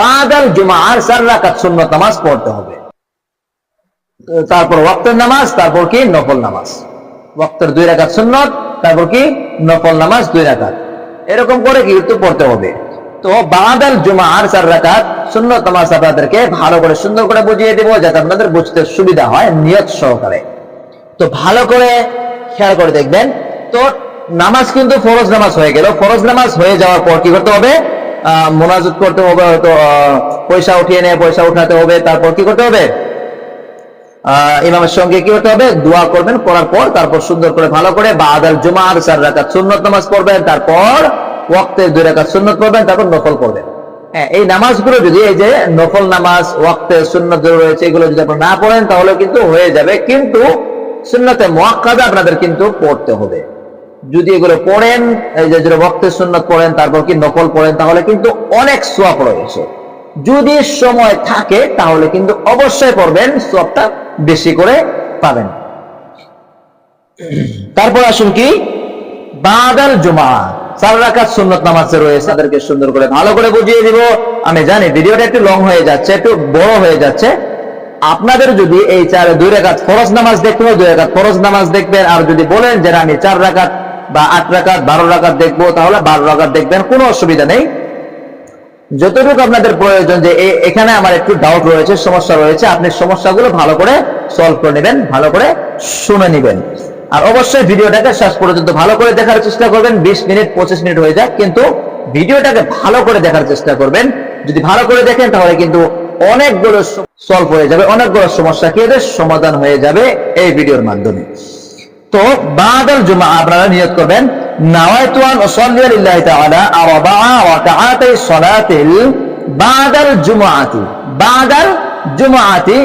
বাদাল জুমার চার রাকাত সুন্নত নামাজ পড়তে হবে। তারপর ওয়াক্তের নামাজ, তারপর কি? নফল নামাজ। ওয়াক্তের দুই রাকাত সুন্নত, তারপর কি? নফল নামাজ দুই রাকাত। এরকম করে কিন্তু পড়তে হবে। তো বাদাল জুমার চার রাকাত সুন্নত নামাজ আপনাদেরকে ভালো করে সুন্দর করে বুঝিয়ে দেবো, যাতে আপনাদের বুঝতে সুবিধা হয় নিয়ত সহকারে। তো ভালো করে খেয়াল করে দেখবেন, তো নামাজ কিন্তু ফরজ নামাজ হয়ে গেল। ফরজ নামাজ হয়ে যাওয়ার পর কি করতে হবে? মোনাজাত করতে হবে, হয়তো পয়সা উঠিয়ে নিয়ে, পয়সা উঠাতে হবে, তারপর কি করতে হবে? ইমামের সঙ্গে কি করতে হবে? দোয়া করবেন, করার পর তারপর সুন্দর করে ভালো করে বাদাল জুমার চার সুন্নত নামাজ পড়বেন, তারপর ওয়াক্তের দুই সুন্নত পড়বেন, তারপর নফল পড়বেন। হ্যাঁ এই নামাজগুলো যদি, এই যে নফল নামাজ, ওয়াক্তের সুন্নত রয়েছে, এগুলো যদি না পড়েন তাহলে কিন্তু হয়ে যাবে, কিন্তু সুন্নতে মোয়াক্কাদা আপনাদের কিন্তু পড়তে হবে। যদি এগুলো পড়েন, এই যে যেটা ওয়াক্তের সুন্নত পড়েন, তারপর কি নকল পড়েন, তাহলে কিন্তু অনেক সোয়াব রয়েছে। যদি সময় থাকে, তাহলে কিন্তু অবশ্যই পড়বেন, সোয়াবটা বেশি করে পাবেন। তারপর আসুন কি? বাদাল জুমা। চার রাকাত সুন্নত নামাজে রয়েছে। তাদেরকে সুন্দর করে ভালো করে বুঝিয়ে দিব। আমি জানি ভিডিওটা একটু লং হয়ে যাচ্ছে, একটু বড় হয়ে যাচ্ছে। আপনাদের যদি এই চার দুই রাকাত ফরজ নামাজ দেখতে হয়, দুই রাকাত ফরজ নামাজ দেখবেন। আর যদি বলেন যে আমি চার রাকাত বা আট রাকাত, বারো রাকাত দেখব, তাহলে বারো রাকাত দেখবেন, কোনো অসুবিধা নেই। যতটুকু আপনাদের প্রয়োজন যে এখানে আমার একটু ডাউট রয়েছে, সমস্যা রয়েছে, আপনি সমস্যাগুলো ভালো করে সলভ করে নেবেন, ভালো করে শুনে নেবেন। আর অবশ্যই ভিডিওটাকে শেষ পর্যন্ত ভালো করে দেখার চেষ্টা করবেন, বিশ মিনিট, পঁচিশ মিনিট হয়ে যাক, কিন্তু ভিডিওটাকে ভালো করে দেখার চেষ্টা করবেন। যদি ভালো করে দেখেন, তাহলে কিন্তু অনেকগুলো সলভ হয়ে যাবে, অনেকগুলো সমস্যা কি সমাধান হয়ে যাবে এই ভিডিওর মাধ্যমে। তো বাদাল জুমা, আপনারা নিয়ত করবেন। নাওয়াইতু আন উসাল্লি লিল্লাহি তাআলা আরবা'a রাকাআতাই সালাতিল বাদাল জুমআতি। বাদাল জুমআতি